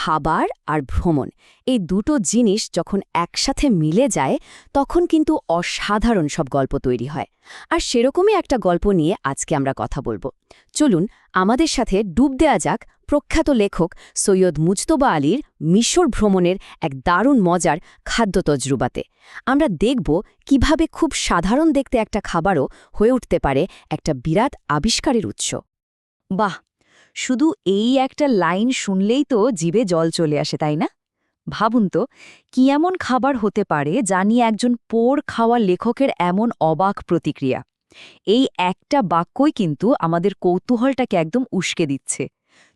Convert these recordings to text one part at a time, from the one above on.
খাবার আর ভ্রমণ। এই দুটো জিনিস যখন একসাথে মিলে যায়, তখন কিন্তু অসাধারণ সব গল্প তৈরি হয়। আর সেরকমই একটা গল্প নিয়ে আজকে আমরা কথা বলব। চলুন, আমাদের সাথে ডুব দেয়া যাক প্রখ্যাত লেখক সৈয়দ মুজতবা আলীর মিশর ভ্রমণের এক দারুণ মজার খাদ্য তজরুবাতে। আমরা দেখব কীভাবে খুব সাধারণ দেখতে একটা খাবারও হয়ে উঠতে পারে একটা বিরাট আবিষ্কারের উৎস। বাহ! শুধু এই একটা লাইন শুনলেই তো জীবে জল চলে আসে, তাই না? ভাবুন তো, কি এমন খাবার হতে পারে নিয়ে একজন পোর খাওয়া লেখকের এমন অবাক প্রতিক্রিয়া? এই একটা বাক্যই কিন্তু আমাদের কৌতূহলটাকে একদম উস্কে দিচ্ছে।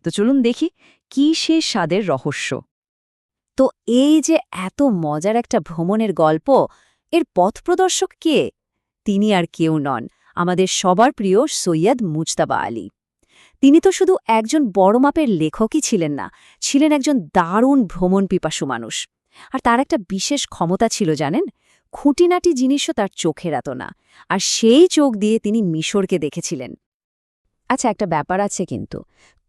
তো চলুন দেখি, কি সে স্বাদের রহস্য? তো এই যে এত মজার একটা ভ্রমণের গল্প, এর পথপ্রদর্শক কে? তিনি আর কেউ নন, আমাদের সবার প্রিয় সৈয়দ মুজতাবা আলী। তিনি তো শুধু একজন বড় মাপের লেখকই ছিলেন না, ছিলেন একজন দারুণ ভ্রমণ পিপাসু মানুষ। আর তার একটা বিশেষ ক্ষমতা ছিল জানেন? খুঁটিনাটি জিনিসও তার চোখের এত না, আর সেই চোখ দিয়ে তিনি মিশরকে দেখেছিলেন। আচ্ছা একটা ব্যাপার আছে কিন্তু।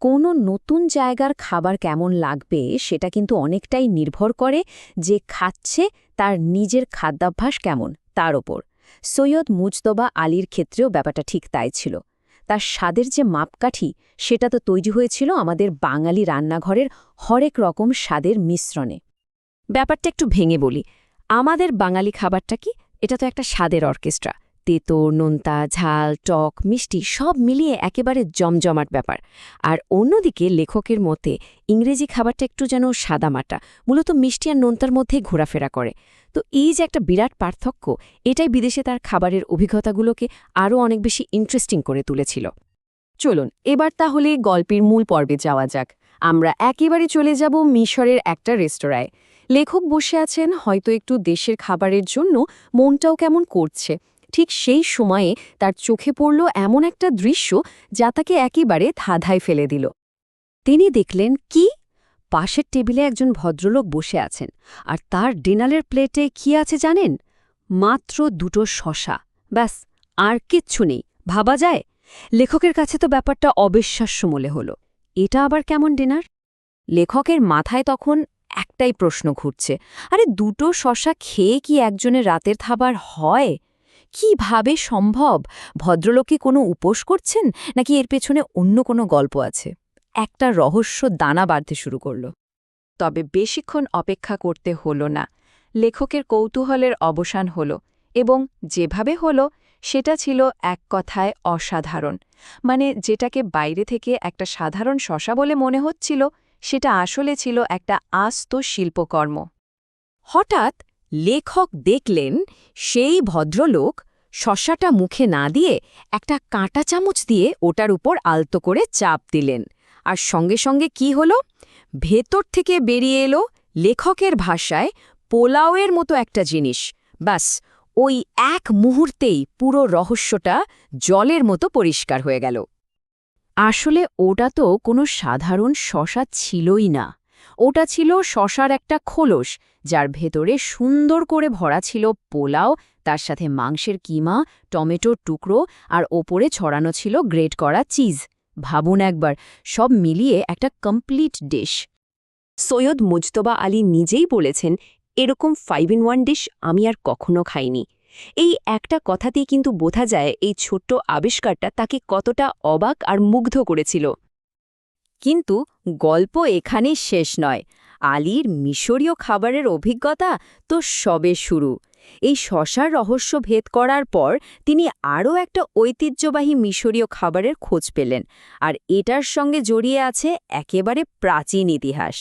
কোনো নতুন জায়গার খাবার কেমন লাগবে সেটা কিন্তু অনেকটাই নির্ভর করে যে খাচ্ছে তার নিজের খাদ্যাভ্যাস কেমন তার ওপর। সৈয়দ মুজতবা আলীর ক্ষেত্রেও ব্যাপারটা ঠিক তাই ছিল। তার স্বাদের যে মাপকাঠি, সেটা তো তৈরি হয়েছিল আমাদের বাঙালি রান্নাঘরের হরেক রকম স্বাদের মিশ্রণে। ব্যাপারটা একটু ভেঙে বলি। আমাদের বাঙালি খাবারটা কি? এটা তো একটা স্বাদের অর্কেস্ট্রা। তেতো, নোনতা, ঝাল, টক, মিষ্টি সব মিলিয়ে একেবারে জমজমাট ব্যাপার। আর অন্যদিকে লেখকের মতে, ইংরেজি খাবারটা একটু যেন সাদামাটা, মূলত মিষ্টি আর নোনতার মধ্যেই ঘোরাফেরা করে। তো এই যে একটা বিরাট পার্থক্য, এটাই বিদেশে তার খাবারের অভিজ্ঞতাগুলোকে আরও অনেক বেশি ইন্টারেস্টিং করে তুলেছিল। চলুন, এবার তাহলে গল্পের মূল পর্বে যাওয়া যাক। আমরা একেবারে চলে যাব মিশরের একটা রেস্তোরাঁয়। লেখক বসে আছেন, হয়তো একটু দেশের খাবারের জন্য মনটাও কেমন করছে। ঠিক সেই সময়ে তার চোখে পড়ল এমন একটা দৃশ্য যা তাকে একেবারে ধাঁধায় ফেলে দিল। তিনি দেখলেন, কি? পাশের টেবিলে একজন ভদ্রলোক বসে আছেন। আর তার ডিনারের প্লেটে কি আছে জানেন? মাত্র দুটো শশা। ব্যাস, আর কিচ্ছু নেই। ভাবা যায়? লেখকের কাছে তো ব্যাপারটা অবিশ্বাস্য মনে হল। এটা আবার কেমন ডিনার? লেখকের মাথায় তখন একটাই প্রশ্ন ঘুরছে। আরে, দুটো শশা খেয়ে কি একজনের রাতের খাবার হয়? কীভাবে সম্ভব? ভদ্রলোকে কোনো উপোস করছেন? নাকি এর পেছনে অন্য কোনো গল্প আছে? একটা রহস্য দানা বাড়তে শুরু করল। তবে বেশিক্ষণ অপেক্ষা করতে হল না। লেখকের কৌতূহলের অবসান হল এবং যেভাবে হল, সেটা ছিল এক কথায় অসাধারণ। মানে যেটাকে বাইরে থেকে একটা সাধারণ শশা বলে মনে হচ্ছিল, সেটা আসলে ছিল একটা আস্ত শিল্পকর্ম। হঠাৎ লেখক দেখলেন সেই ভদ্রলোক শশাটা মুখে না দিয়ে একটা কাঁটা চামচ দিয়ে ওটার উপর আলতো করে চাপ দিলেন। আর সঙ্গে সঙ্গে কি হল? ভেতর থেকে বেরিয়ে এলো লেখকের ভাষায় পোলাওয়ের মতো একটা জিনিস। ব্যাস, ওই এক মুহূর্তেই পুরো রহস্যটা জলের মতো পরিষ্কার হয়ে গেল। আসলে ওটা তো কোনো সাধারণ শশা ছিলই না। ওটা ছিল শশার একটা খোলস, যার ভেতরে সুন্দর করে ভরা ছিল পোলাও, তার সাথে মাংসের কিমা, টমেটোর টুকরো আর ওপরে ছড়ানো ছিল গ্রেট করা চিজ। ভাবুন একবার, সব মিলিয়ে একটা কমপ্লিট ডিশ সৈয়দ মুজতবা আলী নিজেই বলেছেন, এরকম ফাইভ ইন ওয়ান ডিশ আমি আর কখনো খাইনি। এই একটা কথাতেই কিন্তু বোঝা যায় এই ছোট্ট আবিষ্কারটা তাকে কতটা অবাক আর মুগ্ধ করেছিল। কিন্তু গল্প এখানেই শেষ নয়। আলীর মিশরীয় খাবারের অভিজ্ঞতা তো সবে শুরু। এই শশার রহস্য ভেদ করার পর তিনি আরও একটা ঐতিহ্যবাহী মিশরীয় খাবারের খোঁজ পেলেন আর এটার সঙ্গে জড়িয়ে আছে একেবারে প্রাচীন ইতিহাস।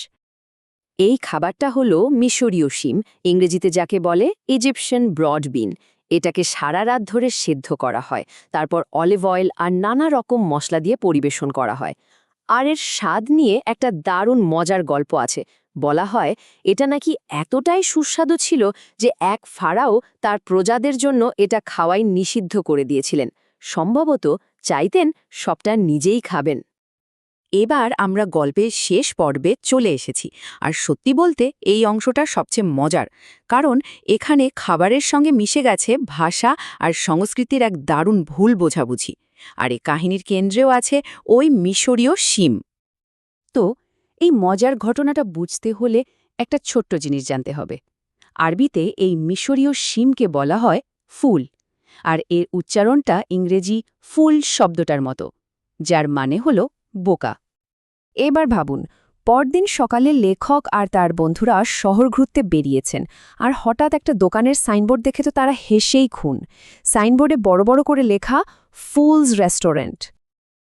এই খাবারটা হল মিশরীয় শিম, ইংরেজিতে যাকে বলে ইজিপশিয়ান ব্রডবিন এটাকে সারা রাত ধরে সেদ্ধ করা হয়, তারপর অলিভ অয়েল আর নানা রকম মশলা দিয়ে পরিবেশন করা হয়। আর এর স্বাদ নিয়ে একটা দারুণ মজার গল্প আছে। বলা হয়, এটা নাকি এতটাই সুস্বাদু ছিল যে এক ফাড়াও তার প্রজাদের জন্য এটা খাওয়াই নিষিদ্ধ করে দিয়েছিলেন। সম্ভবত চাইতেন সবটা নিজেই খাবেন। এবার আমরা গল্পের শেষ পর্বে চলে এসেছি। আর সত্যি বলতে এই অংশটা সবচেয়ে মজার, কারণ এখানে খাবারের সঙ্গে মিশে গেছে ভাষা আর সংস্কৃতির এক দারুণ ভুল বোঝাবুঝি। আর এ কাহিনীর কেন্দ্রেও আছে ওই মিশরীয় শিম। তো এই মজার ঘটনাটা বুঝতে হলে একটা ছোট্ট জিনিস জানতে হবে। আরবিতে এই মিশরীয় শিমকে বলা হয় ফুল। আর এর উচ্চারণটা ইংরেজি ফুল শব্দটার মতো, যার মানে হল বোকা। এবার ভাবুন, পরদিন সকালে লেখক আর তার বন্ধুরা শহর ঘুরতে বেরিয়েছেন আর হঠাৎ একটা দোকানের সাইনবোর্ড দেখে তো তারা হেসেই খুন। সাইনবোর্ডে বড় বড় করে লেখা, ফুলস রেস্টুরেন্ট।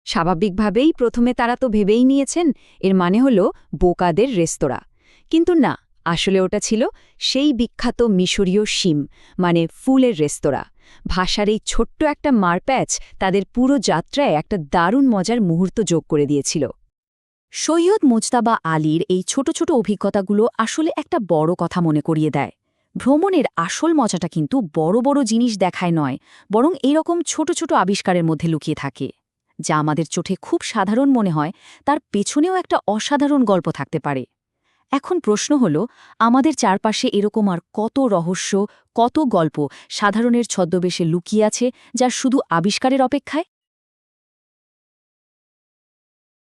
স্বাভাবিকভাবেই প্রথমে তারা তো ভেবেই নিয়েছেন, এর মানে হল বোকাদের রেস্তোরাঁ। কিন্তু না, আসলে ওটা ছিল সেই বিখ্যাত মিশরীয় শিম মানে ফুলের রেস্তোরাঁ। ভাষার এই ছোট্ট একটা মারপ্যাচ তাদের পুরো যাত্রায় একটা দারুণ মজার মুহূর্ত যোগ করে দিয়েছিল। সৈয়দ মুজতাবা আলীর এই ছোট ছোট অভিজ্ঞতাগুলো আসলে একটা বড় কথা মনে করিয়ে দেয়। ভ্রমণের আসল মজাটা কিন্তু বড় বড় জিনিস দেখায় নয়, বরং এরকম ছোট ছোট আবিষ্কারের মধ্যে লুকিয়ে থাকে, যা আমাদের চোখে খুব সাধারণ মনে হয়, তার পেছনেও একটা অসাধারণ গল্প থাকতে পারে। এখন প্রশ্ন হল, আমাদের চারপাশে এরকম আর কত রহস্য, কত গল্প সাধারণের ছদ্মবেশে লুকিয়ে আছে, যা শুধু আবিষ্কারের অপেক্ষায়?